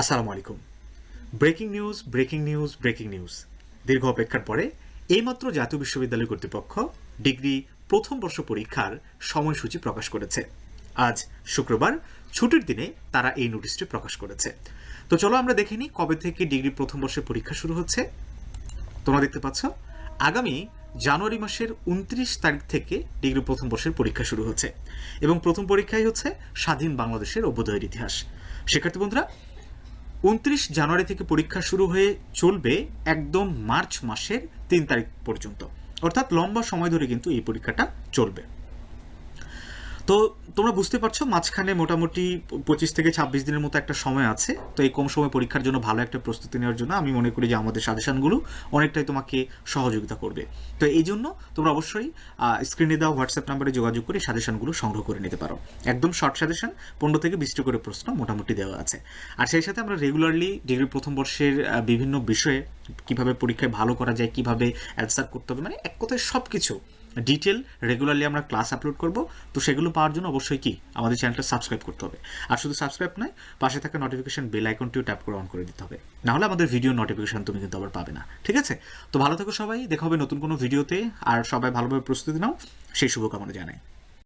আসসালামু আলাইকুম। Breaking news breaking news breaking news. দীর্ঘ অপেক্ষার পরে এইমাত্র জাতীয় বিশ্ববিদ্যালয় কর্তৃপক্ষ ডিগ্রি প্রথম বর্ষ পরীক্ষার সময়সূচি প্রকাশ করেছে। আজ শুক্রবার, ছুটির দিনে তারা এই নোটিশটি প্রকাশ করেছে। তো চলো আমরা দেখে নিই কবে থেকে ডিগ্রি প্রথম বর্ষের পরীক্ষা শুরু হচ্ছে। তোমরা দেখতে পাচ্ছ, আগামী জানুয়ারি মাসের উনত্রিশ তারিখ থেকে ডিগ্রি প্রথম বর্ষের পরীক্ষা শুরু হচ্ছে এবং প্রথম পরীক্ষাই হচ্ছে স্বাধীন বাংলাদেশের অভ্যুদয়ের ইতিহাস। শিক্ষার্থী বন্ধুরা উনত্রিশ জানুয়ারি থেকে পরীক্ষা শুরু হয়ে চলবে একদম মার্চ মাসের তিন তারিখ পর্যন্ত। অর্থাৎ লম্বা সময় ধরে কিন্তু এই পরীক্ষাটা চলবে। তো তোমরা বুঝতে পারছ মাঝখানে মোটামুটি পঁচিশ থেকে ছাব্বিশ দিনের মতো একটা সময় আছে। তো এই কম সময় পরীক্ষার জন্য ভালো একটা প্রস্তুতি নেওয়ার জন্য আমি মনে করি যে আমাদের সাজেশনগুলো অনেকটাই তোমাকে সহযোগিতা করবে। তো এই জন্য তোমরা অবশ্যই স্ক্রিনে দেওয়া হোয়াটসঅ্যাপ নাম্বারে যোগাযোগ করে সাজেশনগুলো সংগ্রহ করে নিতে পারো। একদম শর্ট সাজেশন, পনেরো থেকে বিশটি করে প্রশ্ন মোটামুটি দেওয়া আছে। আর সেই সাথে আমরা রেগুলারলি ডিগ্রি প্রথম বর্ষের বিভিন্ন বিষয়ে কীভাবে পরীক্ষায় ভালো করা যায়, কীভাবে অ্যান্সার করতে হবে মানে এক কথায় সব কিছু ডিটেল রেগুলারলি আমরা ক্লাস আপলোড করব। তো সেগুলো পাওয়ার জন্য অবশ্যই কি? আমাদের চ্যানেলটা সাবস্ক্রাইব করতে হবে। আর শুধু সাবস্ক্রাইব নয়, পাশে থাকা নোটিফিকেশন বেল আইকনটিও ট্যাপ করে অন করে দিতে হবে। না হলে আমাদের ভিডিও নোটিফিকেশন তুমি কিন্তু আবার পাবে না। ঠিক আছে? তো ভালো থেকো সবাই। দেখা হবে নতুন কোনো ভিডিওতে আর সবাই ভালোভাবে প্রস্তুতি নাও। সেই শুভকামনা জানাই।